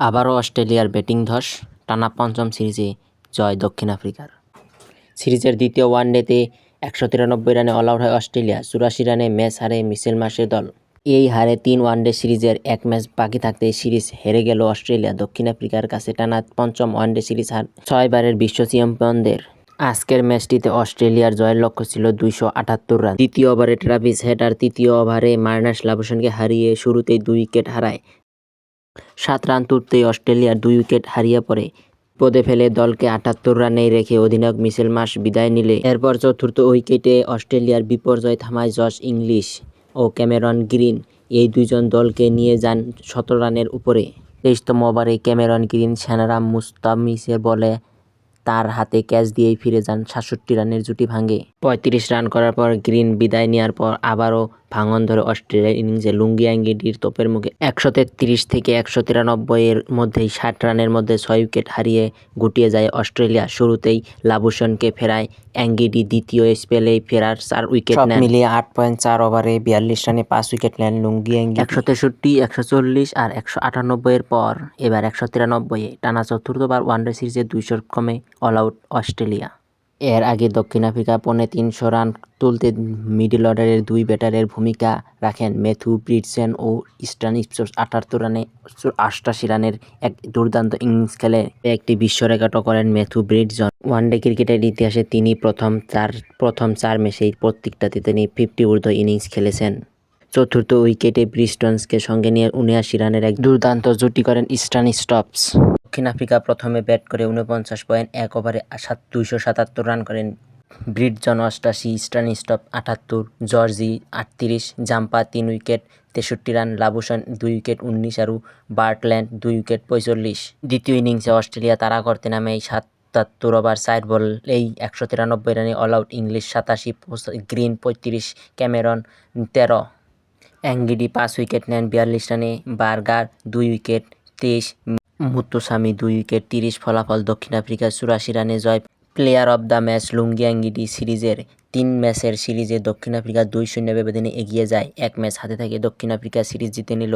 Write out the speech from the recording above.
আবারও অস্ট্রেলিয়ার ব্যাটিং ধস, টানা পঞ্চম সিরিজে জয় দক্ষিণ আফ্রিকার। সিরিজের দ্বিতীয় ওয়ানডেতে একশো তিরানব্বই রানে অলআউট হয় অস্ট্রেলিয়া, চুরাশি রানে ম্যাচ হারে মিচেল মার্শের দল। এই হারে তিন ওয়ানডে সিরিজের এক ম্যাচ বাকি থাকতে সিরিজ হেরে গেল অস্ট্রেলিয়া, দক্ষিণ আফ্রিকার কাছে টানা পঞ্চম ওয়ানডে সিরিজ হার ছয়বারের বিশ্ব চ্যাম্পিয়নদের। আজকের ম্যাচটিতে অস্ট্রেলিয়ার জয়ের লক্ষ্য ছিল দুইশো আটাত্তর রান। দ্বিতীয় ওভারে ট্রাভিস হেডার তৃতীয় ওভারে মার্নাস লাবুসনকে হারিয়ে শুরুতেই দুই উইকেট হারায়। সাত রান তুলতেই অস্ট্রেলিয়ার দুই উইকেট হারিয়ে পড়ে। পদে ফেলে দলকে আটাত্তর রানে রেখে অধিনায়ক মিশেল মাস বিদায় নিলে। এরপর চতুর্থ উইকেটে অস্ট্রেলিয়ার বিপর্যয় থামায় জশ ইংলিশ ও ক্যামেরন গ্রিন। এই দুইজন দলকে নিয়ে যান সতেরো রানের উপরে। তেইশতম ওভারে ক্যামেরন গ্রিন সেনারাম মুস্তামিসের বলে তার হাতে ক্যাচ দিয়েই ফিরে যান সাতষট্টি রানের জুটি ভাঙে। পঁয়ত্রিশ রান করার পর গ্রিন বিদায় নেওয়ার পর আবারও ভাঙন ধরে অস্ট্রেলিয়ার ইনিংসে লুঙ্গি আঙ্গিডির তোপের মুখে একশো তেত্রিশ থেকে একশো তিরানব্বই এর মধ্যেই ষাট রানের মধ্যে ছয় উইকেট হারিয়ে গুটিয়ে যায় অস্ট্রেলিয়া। শুরুতেই লাবুসনকে ফেরায় অ্যাঙ্গিডি দ্বিতীয় স্পেলে ফেরার চার উইকেট নেন। মিলিয়ে আট পয়েন্ট চার ওভারে বিয়াল্লিশ রানে পাঁচ উইকেট নেন লুঙ্গি অ্যাঙ্গি একশো তেষট্টি একশো চল্লিশ আর একশো আটানব্বই এর পর এবার একশো তিরানব্বইয়ে টানা চতুর্থবার ওয়ানডে সিরিজে দুইশোর কমে অল আউট অস্ট্রেলিয়া। এর আগে দক্ষিণ আফ্রিকা পৌনে তিনশো রান তুলতে মিডল অর্ডারের দুই ব্যাটারের ভূমিকা রাখেন ম্যাথু ব্রিডসেন ও ইস্টার্ন ইপসোস আটাত্তর রানে আটাশি রানের এক দুর্দান্ত ইনিংস খেলে একটি বিশ্ব রেকর্ডও করেন ম্যাথু ব্রিডজন ওয়ানডে ক্রিকেটের ইতিহাসে তিনি প্রথম চার প্রথম চার ম্যাচেই প্রত্যেকটাতে তিনি ফিফটি ঊর্ধ্ব ইনিংস খেলেছেন। চতুর্থ উইকেটে ব্রিস্টনসকে সঙ্গে নিয়ে উনআশি রানের এক দুর্দান্ত জুটি করেন ইস্টার্ন স্টপস। দক্ষিণ আফ্রিকা প্রথমে ব্যাট করে উনপঞ্চাশ পয়েন্ট এক ওভারে সাত, দুইশো সাতাত্তর রান করেন। ব্রিডজন অষ্টাশি, ইস্টার্ন স্টপ আটাত্তর, জর্জি আটত্রিশ, জাম্পা তিন উইকেট, তেষট্টি রান লাবুসন দুই উইকেট উনিশ আর বার্টল্যান্ড দুই উইকেট পঁয়তাল্লিশ দ্বিতীয় ইনিংসে অস্ট্রেলিয়া তারা করতে নামে এই সাতাত্তর ওভার, সাইড বল এই একশো তিরানব্বই রানে অল আউট ইংলিশ সাতাশি গ্রিন পঁয়ত্রিশ, ক্যামেরন তেরো। অ্যাঙ্গিডি পাঁচ উইকেট নেন, বিয়াল্লিশ রানে, বার্গার দুই উইকেট, তেইশ মুত্তুসামি দুই উইকেট, তিরিশ ফলাফল, দক্ষিণ আফ্রিকা চুরাশি রানে জয় player of the match Lungi Ngidi সিরিজের। তিন ম্যাচের সিরিজে দক্ষিণ আফ্রিকা দুই শূন্য ব্যবধানে এগিয়ে যায়। এক ম্যাচ হাতে থাকে দক্ষিণ আফ্রিকা সিরিজ জিতে নিল।